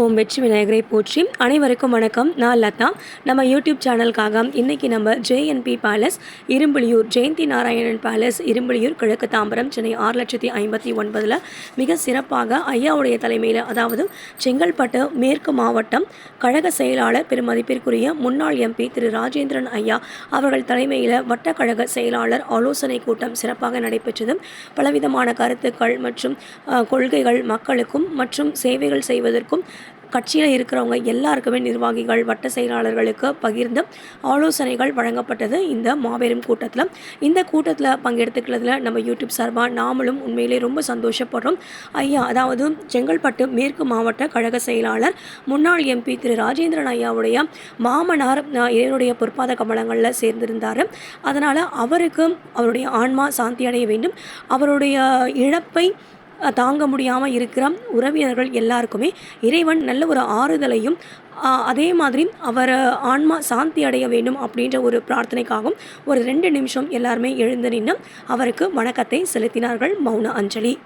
ஓம் வெற்றி விநாயகரை போற்றி அனைவருக்கும் வணக்கம். நான் லதா. நம்ம யூடியூப் சேனலுக்காக இன்றைக்கி நம்ம JNP palace Irumbuliyur Jayanthi Narayanan palace Irumbuliyur கிழக்கு தாம்பரம் சென்னை ஆறு லட்சத்தி ஐம்பத்தி ஒன்பதில் மிக சிறப்பாக ஐயாவுடைய தலைமையில் அதாவது செங்கல்பட்டு மேற்கு மாவட்டம் கழக செயலாளர் பெருமதிப்பிற்குரிய முன்னாள் எம்பி திரு ராஜேந்திரன் ஐயா அவர்கள் தலைமையில் வட்டக்கழக செயலாளர் ஆலோசனை கூட்டம் சிறப்பாக நடைபெற்றது. பலவிதமான கருத்துக்கள் மற்றும் கொள்கைகள் மக்களுக்கும் மற்றும் சேவைகள் செய்வதற்கும் கட்சியில் இருக்கிறவங்க எல்லாருக்குமே நிர்வாகிகள் வட்ட செயலாளர்களுக்கு பகிர்ந்து ஆலோசனைகள் வழங்கப்பட்டது இந்த மாபெரும் கூட்டத்தில். இந்த கூட்டத்தில் பங்கெடுத்துக்கிறதுல நம்ம யூடியூப் சார்பாக நாமளும் உண்மையிலே ரொம்ப சந்தோஷப்படுறோம். ஐயா அதாவது செங்கல்பட்டு மேற்கு மாவட்ட கழக செயலாளர் முன்னாள் எம்பி திரு ராஜேந்திரன் ஐயாவுடைய மாமனார் அஹ், இறைவனுடைய பொற்பாத கமலங்களில் சேர்ந்திருந்தார். அதனால் அவருக்கு அவருடைய ஆன்மா சாந்தி அடைய வேண்டும். அவருடைய இழப்பை தாங்க முடியாமல் இருக்கிற உறவினர்கள் எல்லாருக்குமே இறைவன் நல்ல ஒரு ஆறுதலையும் அதே மாதிரி அவர் ஆன்மா சாந்தி அடைய வேண்டும் அப்படின்ற ஒரு பிரார்த்தனைக்காகவும் ஒரு ரெண்டு நிமிஷம் எல்லாருமே எழுந்து நின்று அவருக்கு வணக்கத்தை செலுத்தினார்கள் மௌன அஞ்சலி.